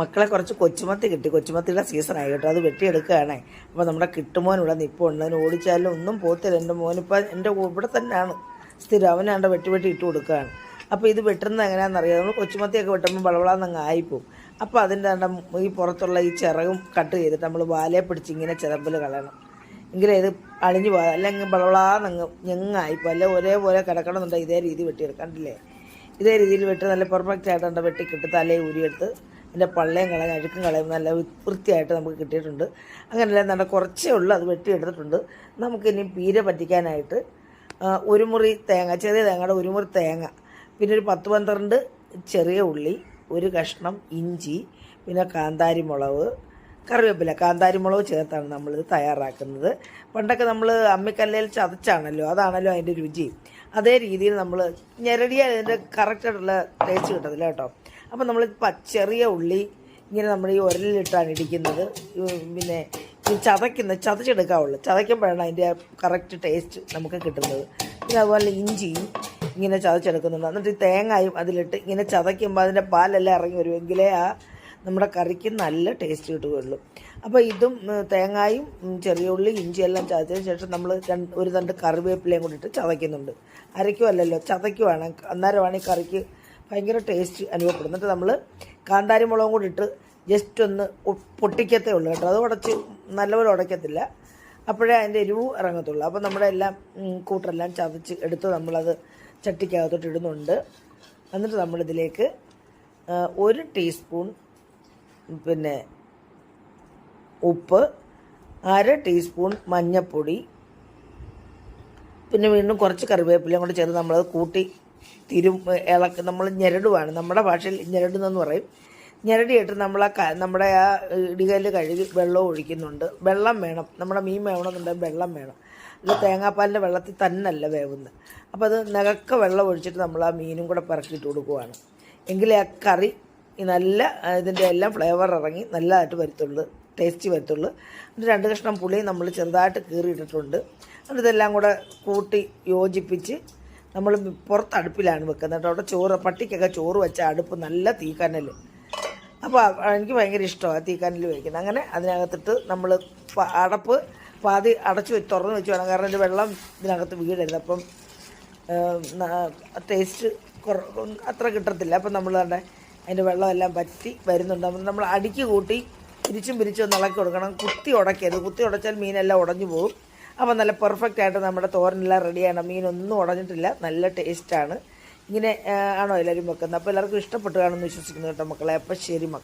മക്കളെ കുറച്ച് കൊച്ചുമത്തി കിട്ടി. കൊച്ചുമത്തിയുടെ സീസണായി കേട്ടോ. അത് വെട്ടിയെടുക്കുകയാണേ. അപ്പോൾ നമ്മുടെ കിട്ടുമോൻ ഇവിടെ നിൽപ്പുണ്ട് അതിന് ഓടിച്ചാലും ഒന്നും പോത്തില്ല എന്റെ മോനിപ്പോൾ എന്റെ ഇവിടെ തന്നെയാണ്. സ്ഥിരം അവനാണ്ട് വെട്ടി വെട്ടി ഇട്ട് കൊടുക്കുകയാണ്. അപ്പോൾ ഇത് വെട്ടുന്നത് എങ്ങനെയാണെന്നറിയാം. നമ്മൾ കൊച്ചുമത്തിയൊക്കെ വെട്ടുമ്പോൾ വളവളാന്നങ്ങ് ആയിപ്പോവും. അപ്പോൾ അതിന്റെ ഈ പുറത്തുള്ള ഈ ചിറകും കട്ട് ചെയ്തിട്ട് നമ്മൾ വാലയെ പിടിച്ച് ഇങ്ങനെ ചിറമ്പിൽ കളയണം. എങ്കിലേ ഇത് അണിഞ്ഞ് പോകാം. അല്ലെങ്കിൽ വളവളാന്നങ്ങ് ഞെങ്ങായിപ്പോൾ അല്ലെ ഒരേപോലെ കിടക്കണമെന്നുണ്ടെങ്കിൽ ഇതേ രീതി വെട്ടിയെടുക്കണ്ടില്ലേ ഇതേ രീതിയിൽ വെട്ടി നല്ല പെർഫെക്റ്റ് ആയിട്ടുണ്ട് വെട്ടി കിട്ടി തലയെ ഊരിയെടുത്ത് എന്റെ പള്ളയും കളയും അഴുക്കും കളയും നല്ല വൃത്തിയായിട്ട് നമുക്ക് കിട്ടിയിട്ടുണ്ട്. അങ്ങനെയല്ല നല്ല കുറച്ചേ ഉള്ളൂ. അത് വെട്ടിയെടുത്തിട്ടുണ്ട്. നമുക്കിനി പീര പറ്റിക്കാനായിട്ട് ഒരു മുറി തേങ്ങ ചെറിയ തേങ്ങയുടെ ഒരു മുറി തേങ്ങ പിന്നെ ഒരു പത്ത് പന്ത്രണ്ട് ചെറിയ ഉള്ളി ഒരു കഷ്ണം ഇഞ്ചി പിന്നെ കാന്താരി മുളക് കറിവേപ്പില കാന്താരി മുളക് ചേർത്താണ് നമ്മളിത് തയ്യാറാക്കുന്നത്. പണ്ടൊക്കെ നമ്മൾ അമ്മിക്കല്ലയിൽ ചതച്ചാണല്ലോ അതാണല്ലോ അതിന്റെ രുചി. അതേ രീതിയിൽ നമ്മൾ ഞെരടിയാൽ ഇതിന്റെ കറക്റ്റായിട്ടുള്ള ടേസ്റ്റ് കിട്ടത്തില്ല കേട്ടോ. അപ്പം നമ്മൾ ചെറിയ ഉള്ളി ഇങ്ങനെ നമ്മൾ ഈ ഉരലിലിട്ടാണ് ഇടിക്കുന്നത്. പിന്നെ ചതയ്ക്കുന്ന ചതച്ചെടുക്കാവുള്ളൂ ചതയ്ക്കുമ്പോഴാണ് അതിന്റെ കറക്റ്റ് ടേസ്റ്റ് നമുക്ക് കിട്ടുന്നത്. പിന്നെ അതുപോലെ ഇഞ്ചിയും ഇങ്ങനെ ചതച്ചെടുക്കുന്നുണ്ട്. എന്നിട്ട് തേങ്ങയും അതിലിട്ട് ഇങ്ങനെ ചതയ്ക്കുമ്പോൾ അതിന്റെ പാലെല്ലാം ഇറങ്ങി വരുമെങ്കിലേ ആ നമ്മുടെ കറിക്ക് നല്ല ടേസ്റ്റ് കിട്ടുകയുള്ളൂ. അപ്പോൾ ഇതും തേങ്ങായും ചെറിയ ഉള്ളി ഇഞ്ചിയെല്ലാം ചതച്ചതിന് ശേഷം നമ്മൾ ഒരു തണ്ട് കറിവേപ്പിലയും കൂടിയിട്ട് ചതയ്ക്കുന്നുണ്ട്. അരയ്ക്കുമല്ലല്ലോ ചതയ്ക്കുവാണ്. അന്നേരമാണ് ഈ കറിക്ക് ഭയങ്കര ടേസ്റ്റ് അനുഭവപ്പെടും. എന്നിട്ട് നമ്മൾ കാന്താരി മുളകും കൂടി ഇട്ട് ജസ്റ്റ് ഒന്ന് പൊട്ടിക്കത്തേ ഉള്ളൂ കേട്ടോ. അത് ഉടച്ച് നല്ലപോലെ ഉടയ്ക്കത്തില്ല. അപ്പോഴേ അതിന്റെ എരിവ് ഇറങ്ങത്തുള്ളൂ. അപ്പോൾ നമ്മുടെ എല്ലാം കൂട്ടെല്ലാം ചതച്ച് എടുത്ത് നമ്മളത് ചട്ടിക്കകത്തോട്ട് ഇടുന്നുണ്ട്. എന്നിട്ട് നമ്മളിതിലേക്ക് ഒരു ടീസ്പൂൺ പിന്നെ ഉപ്പ് അര ടീസ്പൂൺ മഞ്ഞൾപ്പൊടി പിന്നെ വീണ്ടും കുറച്ച് കറിവേപ്പിലയും കൂടി ചേർത്ത് നമ്മളത് കൂട്ടി തിരും ഇളക്ക് നമ്മൾ ഞെരടുവാണ്. നമ്മുടെ ഭാഷയിൽ ഞെരടുന്നെന്ന് പറയും. ഞെരടിയിട്ട് നമ്മൾ ആ നമ്മുടെ ആ ഇടികല്ല് കഴുകി വെള്ളം ഒഴിക്കുന്നുണ്ട്. വെള്ളം വേണം. നമ്മുടെ മീൻ വേണമെന്നുണ്ടെങ്കിൽ വെള്ളം വേണം. അല്ല തേങ്ങാപ്പാലിന്റെ വെള്ളത്തിൽ തന്നെയല്ല വേവുന്നത്. അപ്പോൾ അത് നികക്ക വെള്ളം ഒഴിച്ചിട്ട് നമ്മൾ ആ മീനും കൂടെ പിറക്കിയിട്ട് കൊടുക്കുവാണ്. എങ്കിലേ ആ കറി നല്ല ഇതിന്റെ എല്ലാം ഫ്ലേവർ ഇറങ്ങി നല്ലതായിട്ട് വരത്തുള്ളൂ ടേസ്റ്റ് വരത്തുള്ളൂ. എന്നിട്ട് രണ്ട് കഷ്ണം പുളി നമ്മൾ ചെറുതായിട്ട് കീറിയിട്ടിട്ടുണ്ട്. എന്നിട്ട് ഇതെല്ലാം കൂടെ കൂട്ടി യോജിപ്പിച്ച് നമ്മൾ പുറത്ത് അടുപ്പിലാണ് വെക്കുന്നത് കേട്ടോ. അവിടെ ചോറ് പട്ടിക്കൊക്കെ ചോറ് വെച്ച അടുപ്പ് നല്ല തീക്കനൽ അപ്പോൾ എനിക്ക് ഭയങ്കര ഇഷ്ടമാണ് തീക്കനൽ വയ്ക്കുന്നത് അങ്ങനെ അതിനകത്തിട്ട് നമ്മൾ അടപ്പ് പാതി അടച്ച് വെച്ച് തുറന്ന് വെച്ച് വേണം. കാരണം ഇതിന്റെ വെള്ളം ഇതിനകത്ത് വീടരുത്. അപ്പം ടേസ്റ്റ് അത്ര കിട്ടത്തില്ല. അപ്പം നമ്മൾ കണ്ടേ അതിന്റെ വെള്ളമെല്ലാം പറ്റി വരുന്നുണ്ട്. അപ്പം നമ്മൾ അടിക്ക് കൂട്ടി തിരിച്ചും പിരിച്ചും ഒന്ന് ഇളക്കി കൊടുക്കണം. കുത്തി ഉടക്കരുത് കുത്തി ഉടച്ചാൽ മീനെല്ലാം ഉടഞ്ഞു പോകും. അപ്പം നല്ല പെർഫെക്റ്റ് ആയിട്ട് നമ്മുടെ തോരനെല്ലാം റെഡിയാണ് മീനൊന്നും ഉടഞ്ഞിട്ടില്ല. നല്ല ടേസ്റ്റാണ് ഇങ്ങനെ ആണോ എല്ലാവരും വെക്കുന്നത്? അപ്പോൾ എല്ലാവർക്കും ഇഷ്ടപ്പെട്ടു കാണുമെന്ന് വിശ്വസിക്കുന്നു കേട്ടോ മക്കളെ. അപ്പം ശരി മക്കളെ.